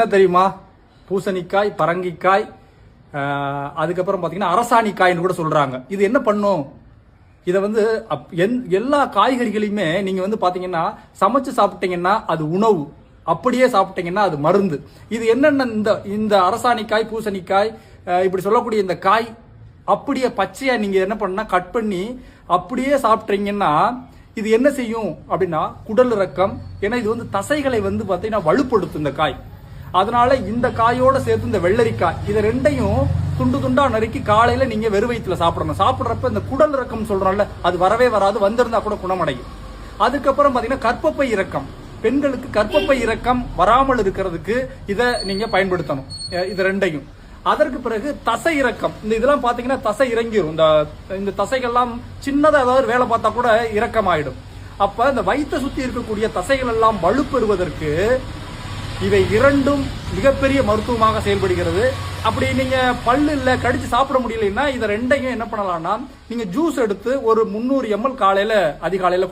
என்ன தெரியுமா? பூசணிக்காய் பரங்கிக்காய் அதுக்கப்புறம் பார்த்தீங்கன்னா அரசாணிக்காய்னு கூட சொல்கிறாங்க இது என்ன பண்ணும்? இதை வந்து அப்- எந்- எல்லா காய்கறிகளையுமே நீங்கள் வந்து பார்த்தீங்கன்னா சமைச்சு சாப்பிட்டீங்கன்னா அது உணவு. அப்படியே சாப்பிட்டீங்கன்னா அது மருந்து. இது என்னென்ன இந்த இந்த அரசாணிக்காய் பூசணிக்காய் இப்படி சொல்லக்கூடிய இந்த காய் அப்படியே பச்சையா நீங்க என்ன பண்ணா கட் பண்ணி அப்படியே சாப்பிட்றீங்கன்னா இது என்ன செய்யும் அப்படின்னா குடல் இறக்கம். ஏன்னா இது வந்து தசைகளை வந்து பார்த்தீங்கன்னா வலுப்படுத்தும் இந்த காய். அதனால இந்த காயோட சேர்த்து இந்த வெள்ளரிக்காய் இது ரெண்டையும் துண்டு துண்டா நறுக்கி காலையில நீங்க வெறும் வயிற்றுல சாப்பிடணும். சாப்பிட்றப்ப இந்த குடல் இறக்கம் சொல்றோம்ல அது வரவே வராது வந்திருந்தா கூட குணமடையும். அதுக்கப்புறம் பாத்தீங்கன்னா கற்பப்பை இறக்கம். பெண்களுக்கு கற்பப்பை இறக்கம் வராமல் இருக்கிறதுக்கு இதை நீங்க பயன்படுத்தணும். இது ரெண்டையும். அதற்கு பிறகு தசை இறக்கம். இந்த இதெல்லாம் பாத்தீங்கன்னா தசை இறங்கிடும் இந்த இந்த தசைகள்லாம் சின்னதா ஏதாவது வேலை பார்த்தா கூட இறக்கமாயிடும். அப்ப இந்த வயிற்றை சுத்தி இருக்கக்கூடிய தசைகள் எல்லாம் வலுப்பெறுவதற்கு இவை இரண்டும் மிகப்பெரிய மருத்துவமாக செயல்படுகிறது. அப்படி நீங்க பல்லு இல்ல கடிச்சு சாப்பிட முடியலைன்னா இதை ரெண்டையும் என்ன பண்ணலாம்னா நீங்க ஜூஸ் எடுத்து ஒரு முந்நூறு எம்எல் காலையில அதிகாலையில